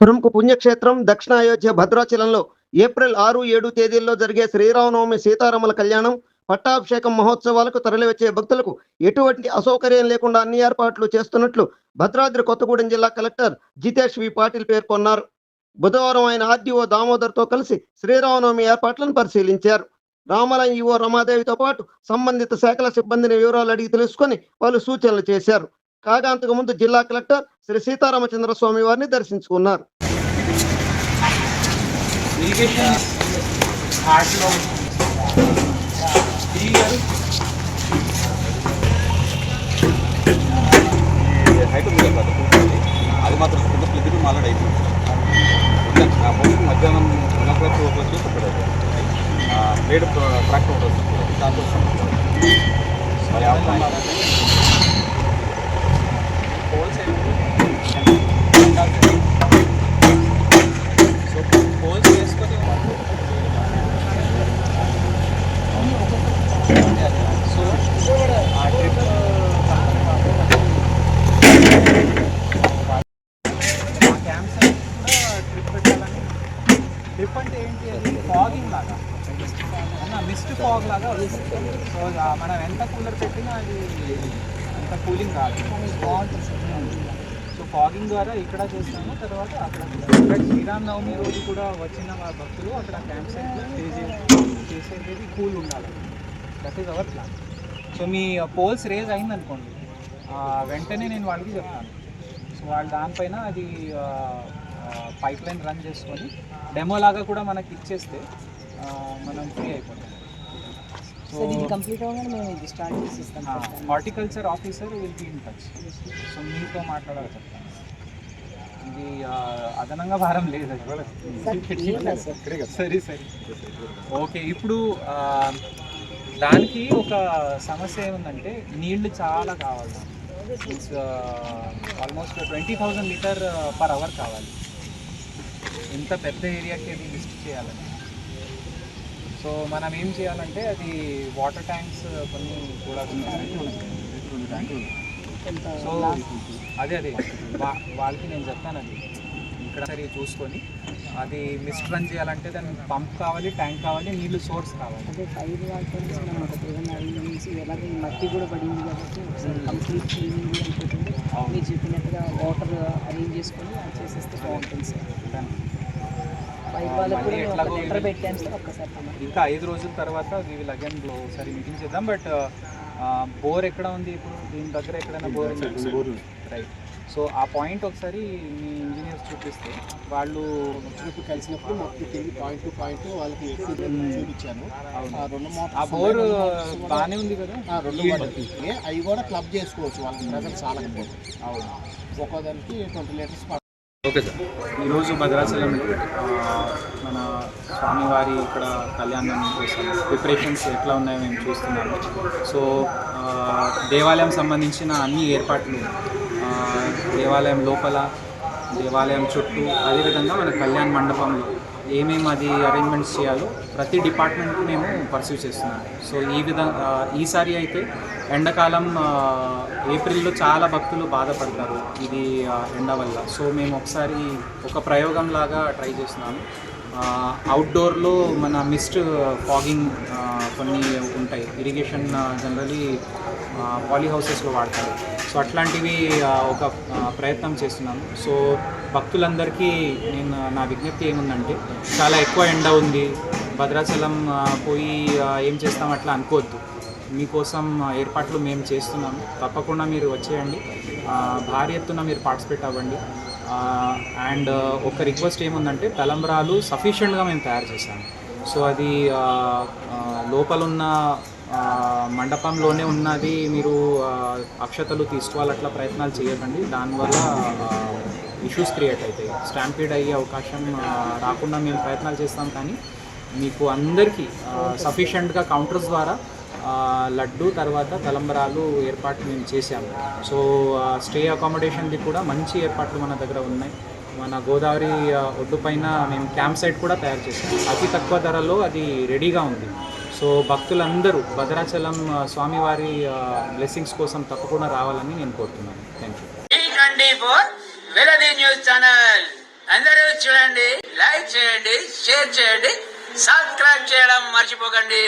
ప్రముఖ పుణ్యక్షేత్రం దక్షిణ అయోధ్య భద్రాచలంలో ఏప్రిల్ ఆరు ఏడు తేదీల్లో జరిగే శ్రీరామనవమి సీతారాముల కళ్యాణం పట్టాభిషేకం మహోత్సవాలకు తరలివచ్చే భక్తులకు ఎటువంటి అసౌకర్యం లేకుండా అన్ని ఏర్పాట్లు చేస్తున్నట్లు భద్రాద్రి కొత్తగూడెం జిల్లా కలెక్టర్ జితేష్ వి పాటిల్ పేర్కొన్నారు. బుధవారం ఆయన ఆర్డీఓ దామోదర్తో కలిసి శ్రీరామనవమి ఏర్పాట్లను పరిశీలించారు. రామాలయం ఈవో రమాదేవితో పాటు సంబంధిత శాఖల సిబ్బందిని వివరాలు అడిగి తెలుసుకొని పలు సూచనలు చేశారు. కాగా అంతకుముందు జిల్లా కలెక్టర్ శ్రీ సీతారామచంద్ర స్వామి వారిని దర్శించుకున్నారు. అది మాత్రం కింద ఫ్లిప్ మధ్యాహ్నం ఉన్నప్పుడు o'clock two o'clock చెప్పాడు బ్లేడ్ ట్రాక్టర్ ఉంటుంది మరి మనం ఎంత కూలర్ పెట్టినా అది అంత కూలింగ్ రాదు. బాగుంటుంది సో ఫాగింగ్ ద్వారా ఇక్కడ చూస్తాము తర్వాత అక్కడ శ్రీరామ్ నవమి రోజు కూడా వచ్చిన మా భక్తులు అక్కడ క్యాంప్ సైట్లో చేసేది కూల్ ఉండాలి. That is our plan so me poles raise అయిందనుకోండి వెంటనే నేను వాళ్ళకి చెప్తాను. సో వాళ్ళు దానిపైన అది పైప్ లైన్ రన్ చేసుకొని డెమో లాగా కూడా మనకి ఇచ్చేస్తే మనం ఫ్రీ అయిపోతాం. సో దీన్ని కంప్లీట్ అవ్వగానే మేము ఇది start చేసిస్తాం horticulture officer will be in touch so మీతో మాట్లాడాలి చెప్తాను. ఇది అదనంగా భారం లేదు. సరే సరే. ఓకే ఇప్పుడు ఆ, దానికి ఒక సమస్య ఏముందంటే నీళ్ళు చాలా కావాలి. Means almost twenty thousand litre per hour కావాలి. ఇంత పెద్ద ఏరియాకి అది లిస్ట్ చేయాలని? సో మనం ఏం చేయాలంటే అది వాటర్ ట్యాంక్స్ కొన్ని కూడా సో అదే అదే. వాళ్ళకి నేను చెప్తాను అది. ఇక్కడ సరే చూసుకొని అది మిస్ట్ రన్ చేయాలంటే దానికి పంప్ కావాలి ట్యాంక్ కావాలి నీళ్ళు సోర్స్ కావాలి. అదే ఫైర్ వాటర్ అరేంజ్ ఎలాగో మట్టి కూడా పడింది కాబట్టి ఒకసారి కంప్లీట్ క్లీనింగ్ అయిపోతుంది. మీరు చెప్పినట్టుగా వాటర్ అరేంజ్ చేసుకొని చేసేస్తే బాగుంటుంది సార్. ఇంకా ఐదు రోజుల తర్వాత వీ విల్ అగైన్ ఒకసారి మీటింగ్ చేద్దాం. బట్ బోర్ ఎక్కడ ఉంది ఇప్పుడు? దీని దగ్గర ఎక్కడైనా బోర్ రైట్ సో ఆ పాయింట్ ఒకసారి మీ ఇంజనీర్స్ చూపిస్తే వాళ్ళు ట్రిప్ కలిసినప్పుడు మొత్తం తిరిగి పాయింట్ టు పాయింట్ వాళ్ళకి ఎక్కువ చూపించాను. ఆ రెండు ఆ మోటార్స్ బోర్. బాగానే ఉంది కదా? ఆ రెండు మోటార్స్. అవి కూడా క్లబ్ చేసుకోవచ్చు. వాళ్ళకి ప్రెజర్ చాలకపోతే అవును. ఒక్కోదానికి ట్వంటీ లీటర్స్ ఓకే సార్. ఈరోజు భద్రాచలం మన స్వామివారి ఇక్కడ కళ్యాణం కోసం ప్రిపరేషన్స్ ఎట్లా ఉన్నాయో మేము చూస్తున్నాము. సో దేవాలయం సంబంధించిన అన్ని ఏర్పాట్లు దేవాలయం లోపల దేవాలయం చుట్టూ అదేవిధంగా మన కళ్యాణ మండపంలో ఏమేమి అది అరేంజ్మెంట్స్ చేయాలో ప్రతి డిపార్ట్మెంట్కి మేము పర్సీవ్ చేస్తున్నాం. సో ఈ విధంగా ఈసారి అయితే ఎండాకాలం ఏప్రిల్లో చాలా భక్తులు బాధపడతారు. ఇది ఆ, ఎండ వల్ల. సో మేము ఒకసారి ఒక ప్రయోగం లాగా ట్రై చేస్తున్నాము. అవుట్డోర్లో మన మిస్ట్ ఫాగింగ్ కొన్ని ఉంటాయి. ఇరిగేషన్ జనరలీ పాలీ హౌసెస్లో వాడతారు. సో అట్లాంటివి ఒక ప్రయత్నం చేస్తున్నాను. సో భక్తులందరికీ నేను నా విజ్ఞప్తి ఏముందంటే చాలా ఎక్కువ ఎండ ఉంది. భద్రాచలం పోయి ఏం చేస్తాం అట్లా అనుకోవద్దు. మీకోసం ఏర్పాట్లు మేము చేస్తున్నాము. తప్పకుండా మీరు వచ్చేయండి. భారీ ఎత్తున మీరు పార్టిసిపేట్ అవ్వండి. అండ్ ఒక రిక్వెస్ట్ ఏముందంటే తలంబ్రాలు సఫిషియెంట్గా మేము తయారు చేశాము. సో అది లోపలున్న ఆ, మండపంలోనే ఉన్నది మీరు అక్షతలు తీసుకోవాలి అట్లా ప్రయత్నాలు చేయకండి. దానివల్ల ఇష్యూస్ క్రియేట్ అవుతాయి. స్టాంపీడ్ అయ్యే అవకాశం రాకుండా మేము ప్రయత్నాలు చేస్తాం కానీ మీకు అందరికీ సఫిషియెంట్గా కౌంటర్స్ ద్వారా లడ్డు తర్వాత తలంబరాలు ఏర్పాట్లు మేము చేశాము. సో స్టే అకామిడేషన్ది కూడా మంచి ఏర్పాట్లు మన దగ్గర ఉన్నాయి. మన గోదావరి ఒడ్డు పైన మేము క్యాంప్ సైట్ కూడా తయారు చేసాము అతి తక్కువ ధరలో అది రెడీగా ఉంది. సో భక్తులందరూ భద్రాచలం స్వామివారి బ్లెస్సింగ్స్ కోసం తప్పకుండా రావాలని నేను కోరుతున్నాను. Thank you for Veladi news channel. అందరూ చూడండి లైక్ చేయండి షేర్ చేయండి సబ్స్క్రైబ్ చేయడం మర్చిపోకండి.